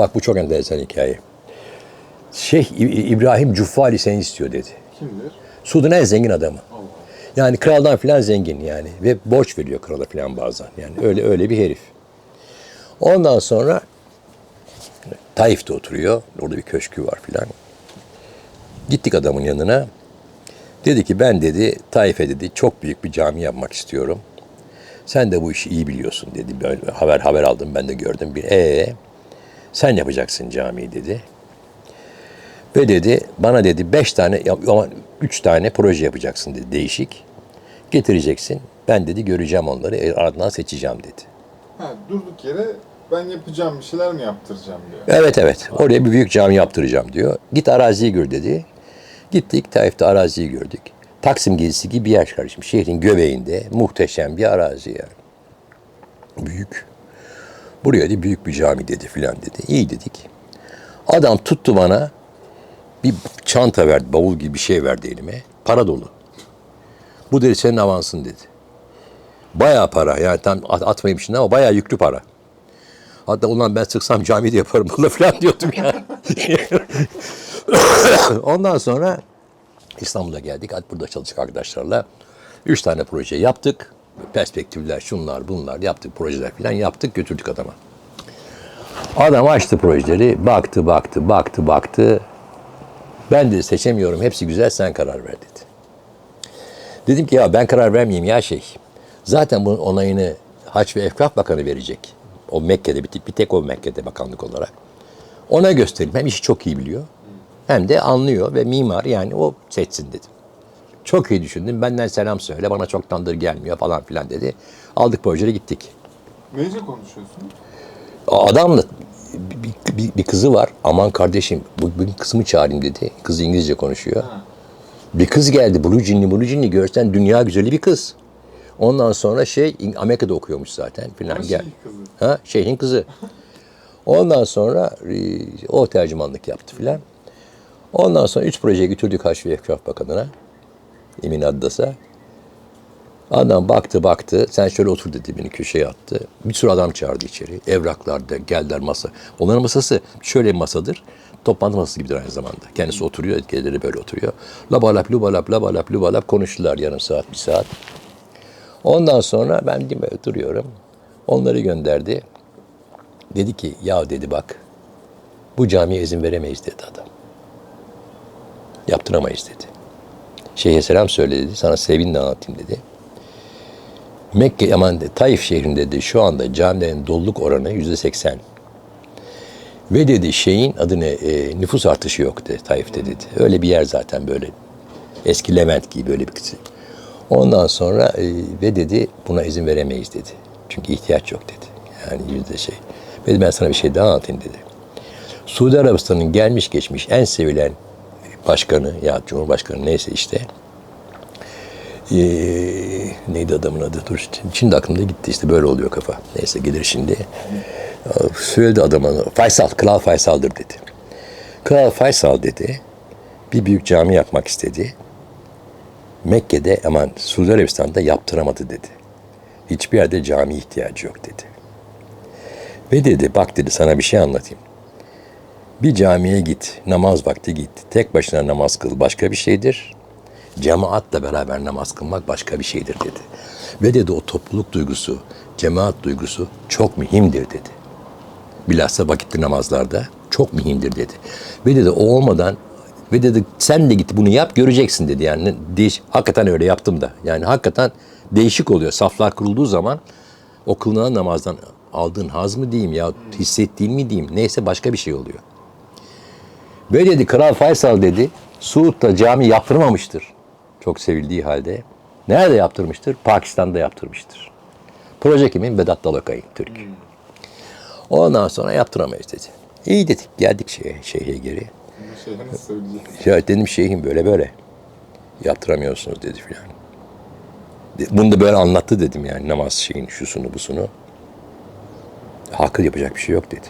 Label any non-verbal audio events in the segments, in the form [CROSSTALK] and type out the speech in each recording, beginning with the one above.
Bak bu çok enteresan hikaye. Şeyh İbrahim Cuffali seni istiyor dedi. Kimdir? Suud'un en zengin adamı. Allah. Yani kraldan filan zengin yani ve borç veriyor krala filan bazen. Yani öyle öyle bir herif. Ondan sonra Taif'te oturuyor. Orada bir köşkü var filan. Gittik adamın yanına. Dedi ki ben dedi Taif'e dedi çok büyük bir cami yapmak istiyorum. Sen de bu işi iyi biliyorsun dedi. Böyle haber haber aldım ben de gördüm. Bir ee sen yapacaksın camiyi dedi. Ve dedi bana dedi beş tane ama üç tane proje yapacaksın dedi değişik. Getireceksin. Ben dedi göreceğim onları e, ardından seçeceğim dedi. Ha, durduk yere ben yapacağım bir şeyler mi yaptıracağım diyor. Evet evet oraya bir büyük cami yaptıracağım diyor. Git araziyi gör dedi. Gittik Taif'te araziyi gördük. Taksim gezisi gibi bir yer kardeşim. Şehrin göbeğinde muhteşem bir arazi yani. Büyük. Buraya da büyük bir cami dedi filan dedi. İyi dedik. Adam tuttu bana bir çanta verdi, bavul gibi bir şey verdi elime. Para dolu. Bu dedi senin avansın dedi. Bayağı para yani tam at- atmayayım şimdi ama bayağı yüklü para. Hatta ulan ben sıksam camide yaparım bunu [LAUGHS] falan diyordum yani. [LAUGHS] Ondan sonra İstanbul'a geldik. Hadi burada çalıştık arkadaşlarla. Üç tane proje yaptık. Perspektifler, şunlar, bunlar yaptık. Projeler falan yaptık. Götürdük adama. Adam açtı projeleri. Baktı, baktı, baktı, baktı. Ben de seçemiyorum. Hepsi güzel. Sen karar ver dedi. Dedim ki ya ben karar vermeyeyim ya şey. Zaten bunun onayını Haç ve Efkaf Bakanı verecek. O Mekke'de bir, bir tek o Mekke'de bakanlık olarak. Ona göstereyim. Hem işi çok iyi biliyor. Hem de anlıyor ve mimar yani o seçsin dedim. Çok iyi düşündüm. Benden selam söyle. Bana çoktandır gelmiyor falan filan dedi. Aldık projeleri gittik. Neyce konuşuyorsun? Adamla bir, bir, bir kızı var. Aman kardeşim bu, bugün kızımı çağırayım dedi. Kız İngilizce konuşuyor. Ha. Bir kız geldi. Blue Jean'li Blue Jean'li görsen dünya güzeli bir kız. Ondan sonra şey Amerika'da okuyormuş zaten filan. Gel. kızı. Ha, şeyhin kızı. [LAUGHS] Ondan sonra e, o tercümanlık yaptı filan. Ondan sonra üç projeye götürdük Haç ve Efkaf Bakanı'na. Emin Addas'a. Adam baktı baktı. Sen şöyle otur dedi beni köşeye attı. Bir sürü adam çağırdı içeri. Evraklarda geldiler masa. Onların masası şöyle masadır. Toplantı masası gibidir aynı zamanda. Kendisi oturuyor, etkileri böyle oturuyor. Labalap, lubalap, labalap, lubalap konuştular yarım saat, bir saat. Ondan sonra ben mi, oturuyorum. Onları gönderdi. Dedi ki ya dedi bak bu camiye izin veremeyiz dedi adam. Yaptıramayız dedi. Şeyhe selam söyle dedi. Sana sevinle anlatayım dedi. Mekke aman de, Taif şehrinde dedi şu anda camilerin doluluk oranı yüzde seksen. Ve dedi şeyin adı ne e, nüfus artışı yok dedi Taif'te dedi. Öyle bir yer zaten böyle eski Levent gibi böyle bir kısım. Ondan sonra e, ve dedi buna izin veremeyiz dedi. Çünkü ihtiyaç yok dedi. Yani yüzde şey. Ve ben sana bir şey daha anlatayım dedi. Suudi Arabistan'ın gelmiş geçmiş en sevilen başkanı ya Cumhurbaşkanı neyse işte ee, neydi adamın adı? Dur şimdi, aklımda gitti işte böyle oluyor kafa. Neyse gelir şimdi. Söyledi adama Faysal, Kral Faysal'dır dedi. Kral Faysal dedi bir büyük cami yapmak istedi. Mekke'de aman Suudi Arabistan'da yaptıramadı dedi. Hiçbir yerde cami ihtiyacı yok dedi. Ve dedi bak dedi sana bir şey anlatayım. Bir camiye git, namaz vakti git. Tek başına namaz kıl başka bir şeydir. Cemaatla beraber namaz kılmak başka bir şeydir dedi. Ve dedi o topluluk duygusu, cemaat duygusu çok mühimdir dedi. Bilhassa vakitli namazlarda çok mühimdir dedi. Ve dedi o olmadan ve dedi sen de git bunu yap göreceksin dedi. Yani değiş, hakikaten öyle yaptım da. Yani hakikaten değişik oluyor. Saflar kurulduğu zaman o kılınan namazdan aldığın haz mı diyeyim ya hissettiğin mi diyeyim neyse başka bir şey oluyor. Ve dedi Kral Faysal dedi Suud'da cami yaptırmamıştır. Çok sevildiği halde. Nerede yaptırmıştır? Pakistan'da yaptırmıştır. Proje kimin? Vedat Dalakay'ın Türk. Ondan sonra yaptıramayız dedi. İyi dedik geldik şeye, şehre geri. Ya dedim şeyhim böyle böyle. Yaptıramıyorsunuz dedi filan. Bunu da böyle anlattı dedim yani namaz şeyin şusunu busunu. Hakkı yapacak bir şey yok dedi.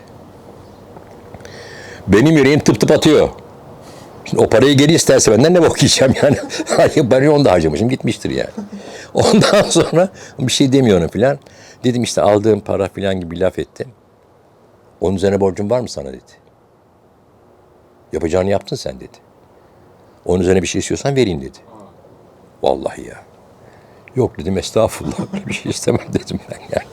Benim yüreğim tıp tıp atıyor. Şimdi o parayı geri isterse benden ne bok yiyeceğim yani. [LAUGHS] Ben onu da harcamışım gitmiştir yani. [LAUGHS] Ondan sonra bir şey demiyorum filan. Dedim işte aldığım para filan gibi laf ettim. Onun üzerine borcum var mı sana dedi. Yapacağını yaptın sen dedi. Onun üzerine bir şey istiyorsan vereyim dedi. Vallahi ya. Yok dedim estağfurullah [LAUGHS] bir şey istemem dedim ben yani.